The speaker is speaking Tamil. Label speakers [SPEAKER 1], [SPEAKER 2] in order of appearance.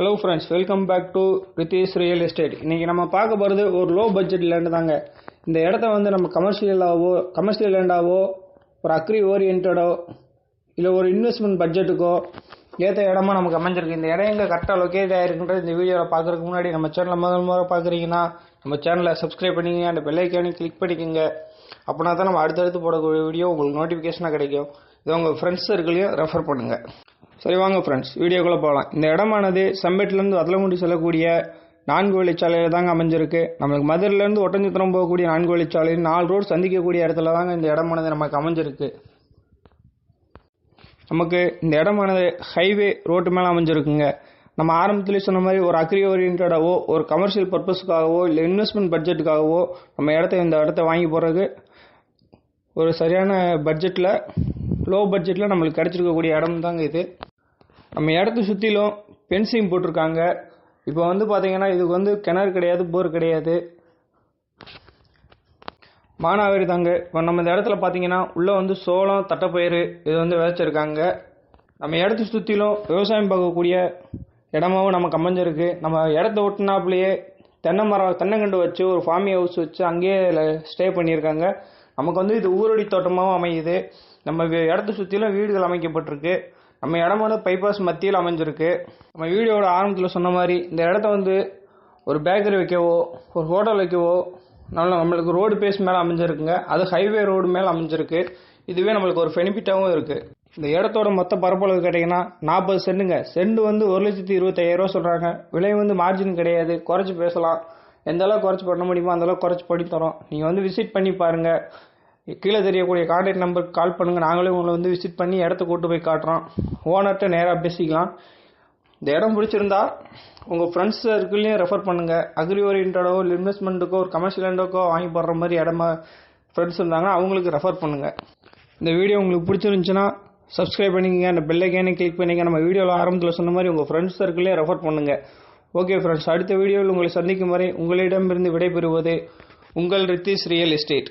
[SPEAKER 1] Hello friends welcome back to Ritheesh real estate இன்றைக்கி நம்ம பார்க்க போகிறது ஒரு லோ பட்ஜெட் லேண்டு தாங்க. இந்த இடத்த வந்து நம்ம கமர்ஷியலாகவோ கமர்ஷியல் லேண்டாவோ ஒரு அக்ரி ஓரியன்டோ இல்லை ஒரு இன்வெஸ்ட்மெண்ட் பட்ஜெட்டுக்கோ ஏற்ற இடமா நமக்கு அமைஞ்சிருக்கு. இந்த இடம் எங்கே கரெக்டாக லொக்கேட் ஆகிருக்குன்றது இந்த வீடியோவில் பார்க்குறதுக்கு முன்னாடி நம்ம சேனலை முதல் முறை பார்க்குறீங்கன்னா நம்ம சேனலை சப்ஸ்கிரைப் பண்ணிக்கங்க அந்த பெல்லைக்கானே கிளிக் பண்ணிக்கோங்க. அப்படின்னா தான் நம்ம அடுத்தடுத்து போடக்கூடிய வீடியோ உங்களுக்கு நோட்டிஃபிகேஷனாக கிடைக்கும். இதை உங்கள் ஃப்ரெண்ட்ஸ் சர்க்கிளையும் ரெஃபர் பண்ணுங்கள் சரி வாங்க ஃப்ரெண்ட்ஸ் வீடியோக்குள்ளே போகலாம் இந்த இடமானது செம்பேட்டிலேருந்து வதலங்குடி செல்லக்கூடிய நான்கு வழிச்சாலையில் தாங்க அமைஞ்சிருக்கு. நம்மளுக்கு மதுரையிலேருந்து ஒட்டஞ்சித்திரம் போகக்கூடிய நான்கு வழிச்சாலையில் நாலு ரோடு சந்திக்கக்கூடிய இடத்துல தாங்க இந்த இடமானது நமக்கு அமைஞ்சிருக்கு. நமக்கு இந்த இடமானது ஹைவே ரோட்டு மேலே அமைஞ்சிருக்குங்க. நம்ம ஆரம்பத்திலே சொன்ன மாதிரி ஒரு அக்ரி ஓரியன்டாகவோ ஒரு கமர்ஷியல் பர்பஸ்க்காகவோ இல்லை இன்வெஸ்ட்மெண்ட் பட்ஜெட்டுக்காகவோ நம்ம இடத்த இந்த இடத்த வாங்கி போகிறதுக்கு ஒரு சரியான பட்ஜெட்டில் லோ பட்ஜெட்டில் நம்மளுக்கு கிடச்சிருக்கக்கூடிய இடம் தாங்க இது. நம்ம இடத்த சுற்றிலும் பென்சிங் போட்டிருக்காங்க. இப்போ வந்து பார்த்தீங்கன்னா இதுக்கு வந்து கிணறு கிடையாது போர் கிடையாது. மானாவாரி தாங்க. இப்போ நம்ம இந்த இடத்துல பார்த்தீங்கன்னா உள்ளே வந்து சோளம் தட்டைப்பயிறு இது வந்து விதைச்சிருக்காங்க. நம்ம இடத்த சுற்றிலும் விவசாயம் பார்க்கக்கூடிய இடமாவும் நமக்கு அமைஞ்சிருக்கு நம்ம இடத்த ஒட்டினாப்புலேயே தென்னை மரம் தென்னங்கண்டு வச்சு ஒரு ஃபார்மி ஹவுஸ் வச்சு அங்கேயே ஸ்டே பண்ணியிருக்காங்க. நமக்கு வந்து இது ஊரடி தோட்டமாகவும் அமையுது. நம்ம இடத்த சுற்றிலும் வீடுகள் அமைக்கப்பட்டிருக்கு. நம்ம இடம் வந்து பைபாஸ் மத்தியில் அமைஞ்சிருக்கு. நம்ம வீடியோட ஆரம்பத்தில் சொன்ன மாதிரி இந்த இடத்த வந்து ஒரு பேக்கரி வைக்கவோ ஒரு ஹோட்டல் வைக்கவோ நல்ல நம்மளுக்கு ரோடு பேஸ் மேலே அமைஞ்சிருக்குங்க. அது ஹைவே ரோடு மேலே அமைஞ்சிருக்கு. இதுவே நம்மளுக்கு ஒரு பெனிஃபிட்டாகவும் இருக்குது இந்த இடத்தோட மொத்த பரப்பளவு கேட்டிங்கன்னா நாற்பது சென்டுங்க. செண்டு வந்து ஒரு லட்சத்தி இருபத்தாயிரரூவா சொல்கிறாங்க விலை வந்து மார்ஜின் கிடையாது. குறைச்சி பேசலாம். எந்த குறைச்சி பண்ண முடியுமோ அந்தளவுக்கு குறைச்சி பண்ணி தரோம். நீங்கள் வந்து விசிட் பண்ணி பாருங்கள் கீழே தெரியக்கூடிய கான்டாக்ட் நம்பருக்கு கால் பண்ணுங்கள் நாங்களே உங்களை வந்து விசிட் பண்ணி இடத்த கூட்டு போய் காட்டுறோம். ஓனர்கிட்ட நேராக பேசிக்கலாம். இந்த இடம் பிடிச்சிருந்தா உங்கள் ஃப்ரெண்ட்ஸ் சர்க்கிள்லையும் ரெஃபர் பண்ணுங்கள் அக்ரி ஓரியன்டோ இல்லை இன்வெஸ்ட்மெண்ட்டுக்கோ ஒரு கமர்ஷியல் லேண்டுக்கோ வாங்கி போடுற மாதிரி இடமா ஃப்ரெண்ட்ஸ் இருந்தாங்கன்னா அவங்களுக்கு ரெஃபர் பண்ணுங்கள் இந்த வீடியோ உங்களுக்கு பிடிச்சிருந்துச்சுன்னா சப்ஸ்கிரைப் பண்ணிக்கங்க. அந்த பெல்லைக்கானே கிளிக் பண்ணிங்க நம்ம வீடியோவில் ஆரம்பத்தில் சொன்ன மாதிரி உங்கள் ஃப்ரெண்ட்ஸ் சர்க்கிளே ரெஃபர் பண்ணுங்கள் ஓகே ஃப்ரெண்ட்ஸ் அடுத்த வீடியோவில் உங்களை சந்திக்கும் வரை உங்களிடமிருந்து விடைபெறுவது உங்கள் Ritheesh real estate.